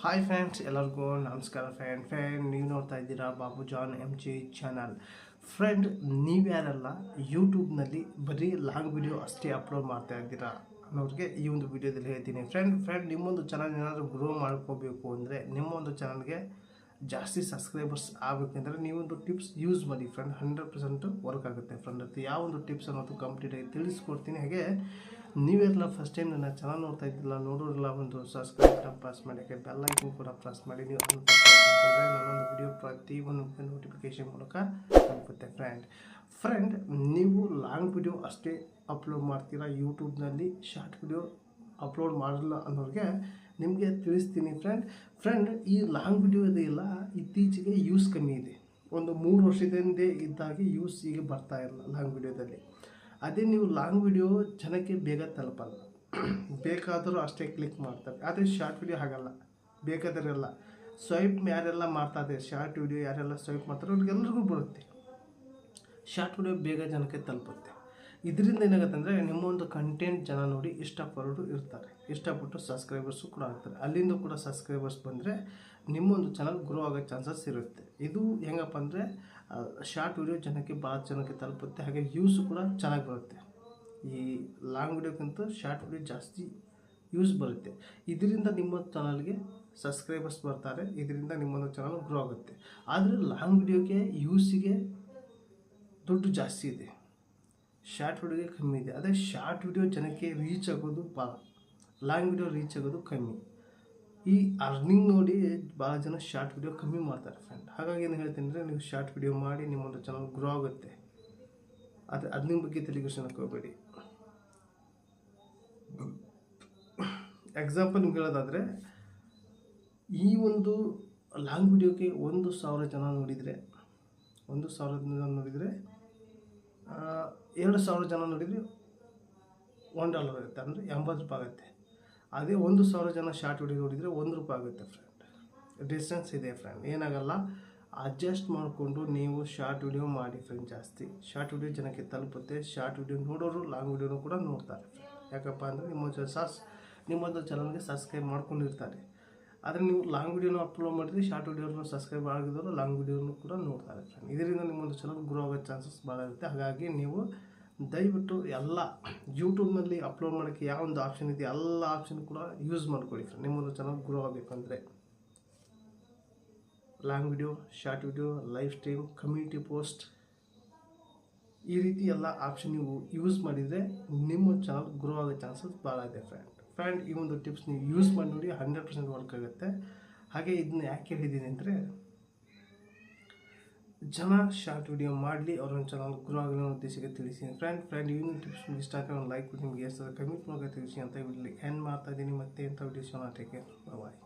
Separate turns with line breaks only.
Hi friends ಎಲ್ಲರಿಗೂ ನಮಸ್ಕಾರ friend friend ನೀವು ನೋಡ್ತಾ ಇದ್ದೀರಾ Babu Jaan M G channel friend ನೀವ್ಯಾರಲ್ಲ ಯೂಟ್ಯೂಬ್ನಲ್ಲಿ ಬರೀ ಲಾಂಗ್ ವಿಡಿಯೋ ಅಷ್ಟೇ ಅಪ್ಲೋಡ್ ಮಾಡ್ತಾ ಇದ್ದೀರಾ ಅನ್ನೋರಿಗೆ ಈ ಒಂದು ವಿಡಿಯೋದಲ್ಲಿ ಹೇಳ್ತೀನಿ. ಫ್ರೆಂಡ್ ಫ್ರೆಂಡ್ ನಿಮ್ಮೊಂದು ಚಾನಲ್ ಏನಾದರೂ ಗ್ರೋ ಮಾಡ್ಕೋಬೇಕು ಅಂದರೆ ನಿಮ್ಮೊಂದು ಚಾನಲ್ಗೆ ಜಾಸ್ತಿ ಸಬ್ಸ್ಕ್ರೈಬರ್ಸ್ ಆಗಬೇಕಂದ್ರೆ ನೀವೊಂದು ಟಿಪ್ಸ್ ಯೂಸ್ ಮಾಡಿ ಫ್ರೆಂಡ್ ಹಂಡ್ರೆಡ್ ಪರ್ಸೆಂಟ್ ವರ್ಕ್ ಆಗುತ್ತೆ ಫ್ರೆಂಡ್ ಅದು ಯಾವ ಒಂದು ಟಿಪ್ಸ್ ಅನ್ನೋದು ಕಂಪ್ಲೀಟಾಗಿ ತಿಳಿಸ್ಕೊಡ್ತೀನಿ. ಹಾಗೆ ನೀವೆಲ್ಲ ಫಸ್ಟ್ ಟೈಮ್ ನನ್ನ ಚಾನಲ್ ನೋಡ್ತಾ ಇದ್ದಿಲ್ಲ ನೋಡೋರಿಲ್ಲ ಒಂದು ಸಬ್ಸ್ಕ್ರೈಬ್ ಬಟನ್ ಪ್ರೆಸ್ ಮಾಡಿ, ಹಾಗೆ ಐಕನ್ ಕೂಡ ಪ್ರೆಸ್ ಮಾಡಿ. ನೀವು ನನ್ನೊಂದು ವಿಡಿಯೋ ಒಂದು ನೋಟಿಫಿಕೇಶನ್ ಮೂಲಕ ತಲುಪುತ್ತೆ ಫ್ರೆಂಡ್ ಫ್ರೆಂಡ್ ನೀವು ಲಾಂಗ್ ವಿಡಿಯೋ ಅಷ್ಟೇ ಅಪ್ಲೋಡ್ ಮಾಡ್ತೀರಾ ಯೂಟ್ಯೂಬ್ನಲ್ಲಿ ಶಾರ್ಟ್ ವಿಡಿಯೋ ಅಪ್ಲೋಡ್ ಮಾಡಲ್ಲ ಅನ್ನೋರಿಗೆ ನಿಮಗೆ ತಿಳಿಸ್ತೀನಿ ಫ್ರೆಂಡ್ ಫ್ರೆಂಡ್ ಈ ಲಾಂಗ್ ವಿಡಿಯೋ ಇದೆಯಲ್ಲ ಇತ್ತೀಚೆಗೆ ಯೂಸ್ ಕಮ್ಮಿ ಇದೆ. ಒಂದು ಮೂರು ವರ್ಷದಿಂದ ಇದ್ದಾಗೆ ಯೂಸ್ ಈಗ ಬರ್ತಾ ಇಲ್ಲ ಲಾಂಗ್ ವಿಡಿಯೋದಲ್ಲಿ ಅದೇ ನೀವು ಲಾಂಗ್ ವಿಡಿಯೋ ಜನಕ್ಕೆ ಬೇಗ ತಲುಪಲ್ಲ. ಬೇಕಾದರೂ ಅಷ್ಟೇ ಕ್ಲಿಕ್ ಮಾಡ್ತಾರೆ. ಆದರೆ ಶಾರ್ಟ್ ವಿಡಿಯೋ ಹಾಗಲ್ಲ. ಬೇಕಾದರೆಲ್ಲ ಸ್ವೈಪ್ ಯಾರೆಲ್ಲ ಮಾಡ್ತಾ ಇದ್ದಾರೆ ಶಾರ್ಟ್ ವಿಡಿಯೋ ಯಾರೆಲ್ಲ ಸ್ವೈಪ್ ಮಾಡ್ತಾರೆ ಅವ್ರಿಗೆಲ್ಲರಿಗೂ ಬರುತ್ತೆ. ಶಾರ್ಟ್ ವಿಡಿಯೋ ಬೇಗ ಜನಕ್ಕೆ ತಲುಪುತ್ತೆ. ಇದರಿಂದ ಏನಾಗುತ್ತೆ ಅಂದರೆ ನಿಮ್ಮ ಒಂದು ಕಂಟೆಂಟ್ ಜನ ನೋಡಿ ಇಷ್ಟಪಡೋರು ಇರ್ತಾರೆ. ಇಷ್ಟಪಟ್ಟು ಸಬ್ಸ್ಕ್ರೈಬರ್ಸು ಕೂಡ ಆಗ್ತಾರೆ. ಅಲ್ಲಿಂದ ಕೂಡ ಸಬ್ಸ್ಕ್ರೈಬರ್ಸ್ ಬಂದರೆ ನಿಮ್ಮೊಂದು ಚಾನಲ್ ಗ್ರೋ ಆಗೋ ಚಾನ್ಸಸ್ ಇರುತ್ತೆ. ಇದು ಹೆಂಗಪ್ಪ ಅಂದರೆ ಶಾರ್ಟ್ ವಿಡಿಯೋ ಜನಕ್ಕೆ ಭಾಳ ಜನಕ್ಕೆ ತಲುಪುತ್ತೆ. ಹಾಗೆ ವ್ಯೂಸು ಕೂಡ ಚೆನ್ನಾಗಿ ಬರುತ್ತೆ. ಈ ಲಾಂಗ್ ವೀಡಿಯೋಕ್ಕಿಂತ ಶಾರ್ಟ್ ವಿಡಿಯೋ ಜಾಸ್ತಿ ಯೂಸ್ ಬರುತ್ತೆ. ಇದರಿಂದ ನಿಮ್ಮ ಚಾನಲ್ಗೆ ಸಬ್ಸ್ಕ್ರೈಬರ್ಸ್ ಬರ್ತಾರೆ. ಇದರಿಂದ ನಿಮ್ಮೊಂದು ಚಾನಲ್ ಗ್ರೋ ಆಗುತ್ತೆ. ಆದರೆ ಲಾಂಗ್ ವಿಡಿಯೋಗೆ ಯೂಸಿಗೆ ದುಡ್ಡು ಜಾಸ್ತಿ ಇದೆ. ಶಾರ್ಟ್ ವಿಡಿಯೋಗೆ ಕಮ್ಮಿ ಇದೆ. ಅದೇ ಶಾರ್ಟ್ ವಿಡಿಯೋ ಜನಕ್ಕೆ ರೀಚ್ ಆಗೋದು ಭಾಳ ಲಾಂಗ್ ವಿಡಿಯೋ ರೀಚ್ ಆಗೋದು ಕಮ್ಮಿ. ಈ ಅರ್ನಿಂಗ್ ನೋಡಿ ಭಾಳ ಜನ ಶಾರ್ಟ್ ವಿಡಿಯೋ ಕಮ್ಮಿ ಮಾಡ್ತಾರೆ ಫ್ರೆಂಡ್ ಹಾಗಾಗಿ ಏನು ಹೇಳ್ತೀನಿ ಅಂದರೆ ನೀವು ಶಾರ್ಟ್ ವಿಡಿಯೋ ಮಾಡಿ ನಿಮ್ಮೊಂದು ಚಾನಲ್ ಗ್ರೋ ಆಗುತ್ತೆ. ಆದರೆ ಅರ್ನಿಂಗ್ ಬಗ್ಗೆ ತಲೆಗೆಡ್ಸೋಣಕ್ಕೆ ಹೋಗಬೇಡಿ ಎಕ್ಸಾಂಪಲ್ ನಿಮ್ಗೆ ಹೇಳೋದಾದರೆ, ಈ ಒಂದು ಲಾಂಗ್ ವಿಡಿಯೋಗೆ ಒಂದು ಸಾವಿರ ಜನ ನೋಡಿದರೆ, ಒಂದು ಸಾವಿರ ಜನ ನೋಡಿದರೆ ಎರಡು ಸಾವಿರ ಜನ ನೋಡಿದರೆ ಒನ್ ಡಾಲರ್ ಆಗುತ್ತೆ ಅಂದರೆ ಎಂಬತ್ತು ರೂಪಾಯಿ ಆಗುತ್ತೆ. ಅದೇ ಒಂದು ಸಾವಿರ ಜನ ಶಾರ್ಟ್ ವಿಡಿಯೋ ನೋಡಿದರೆ ಒಂದು ರೂಪಾಯಿ ಆಗುತ್ತೆ ಫ್ರೆಂಡ್ ಡಿಸ್ಟೆನ್ಸ್ ಇದೆ ಫ್ರೆಂಡ್ ಏನಾಗಲ್ಲ ಅಡ್ಜಸ್ಟ್ ಮಾಡಿಕೊಂಡು ನೀವು ಶಾರ್ಟ್ ವಿಡಿಯೋ ಮಾಡಿ ಫ್ರೆಂಡ್ ಜಾಸ್ತಿ. ಶಾರ್ಟ್ ವಿಡಿಯೋ ಜನಕ್ಕೆ ತಲುಪುತ್ತೆ ಶಾರ್ಟ್ ವಿಡಿಯೋ ನೋಡೋರು ಲಾಂಗ್ ವಿಡಿಯೋನು ಕೂಡ ನೋಡ್ತಾರೆ. ಯಾಕಪ್ಪ ಅಂದರೆ ನಿಮ್ಮ ಸಾಸ್ ನಿಮ್ಮೊಂದು ಚಾನಲ್ಗೆ ಸಬ್ಸ್ಕ್ರೈಬ್ ಮಾಡ್ಕೊಂಡಿರ್ತಾರೆ. ಆದರೆ ನೀವು ಲಾಂಗ್ ವೀಡಿಯೋನು ಅಪ್ಲೋಡ್ ಮಾಡಿದ್ರೆ ಶಾರ್ಟ್ ವೀಡಿಯೋನು ಸಬ್ಸ್ಕ್ರೈಬ್ ಆಗಿದ್ದವರು ಲಾಂಗ್ ವೀಡಿಯೋನು ಕೂಡ ನೋಡ್ತಾರೆ ಫ್ರೆಂಡ್ ಇದರಿಂದ ನಿಮ್ಮೊಂದು ಚಾನಲ್ ಗ್ರೋ ಆಗೋ ಚಾನ್ಸಸ್ ಭಾಳ ಇರುತ್ತೆ. ಹಾಗಾಗಿ ನೀವು ದಯವಿಟ್ಟು ಎಲ್ಲ ಯೂಟ್ಯೂಬ್ನಲ್ಲಿ ಅಪ್ಲೋಡ್ ಮಾಡೋಕ್ಕೆ ಯಾವ ಒಂದು ಆಪ್ಷನ್ ಇದೆ, ಎಲ್ಲ ಆಪ್ಷನ್ ಕೂಡ ಯೂಸ್ ಮಾಡ್ಕೊಳ್ಳಿ ಫ್ರೆಂಡ್ ನಿಮ್ಮೊಂದು ಚಾನಲ್ ಗ್ರೋ ಆಗಬೇಕಂದ್ರೆ. Long video short video live stream community post ಈ ರೀತಿ ಎಲ್ಲ ಆಪ್ಷನ್ ನೀವು ಯೂಸ್ ಮಾಡಿದರೆ ನಿಮ್ಮ ಚಾನಲ್ ಗ್ರೋ ಆಗೋ ಚಾನ್ಸಸ್ ಭಾಳ ಇದೆ ಫ್ರೆಂಡ್ ಫ್ರೆಂಡ್ ಈ ಒಂದು ಟಿಪ್ಸ್ ನೀವು ಯೂಸ್ ಮಾಡಿ ನೋಡಿ ಹಂಡ್ರೆಡ್ ಪರ್ಸೆಂಟ್ ವರ್ಕ್ ಆಗುತ್ತೆ. ಹಾಗೆ ಇದನ್ನ ಯಾಕೆ ಹೇಳಿದ್ದೀನಿ ಅಂದರೆ ಜನ ಶಾರ್ಟ್ ವಿಡಿಯೋ ಮಾಡಲಿ ಅವ್ರನ್ನ ಚಾನಲ್ ಗ್ರೋ ಆಗಲಿ ಅನ್ನೋ ಉದ್ದೇಶಕ್ಕೆ ತಿಳಿಸಿ ಫ್ರೆಂಡ್ ಫ್ರೆಂಡ್ ಈ ಟಿಪ್ಸ್ ಇಷ್ಟ ಆಗಿ ಒಂದು ಲೈಕ್ ಕೊಡಿ ನಿಮಗೆ ಎಷ್ಟು ಕಮಿಟ್ ಮೂಲಕ ತಿಳಿಸಿ ಅಂತ ಇಲ್ಲಿ ಎಂಡ್ ಮಾಡ್ತಾ ಇದ್ದೀನಿ. ಮತ್ತೆ ಇಂಥ ವಿಡಿಯೋಸ್ ಟೇಕ್ ಬಾಯ್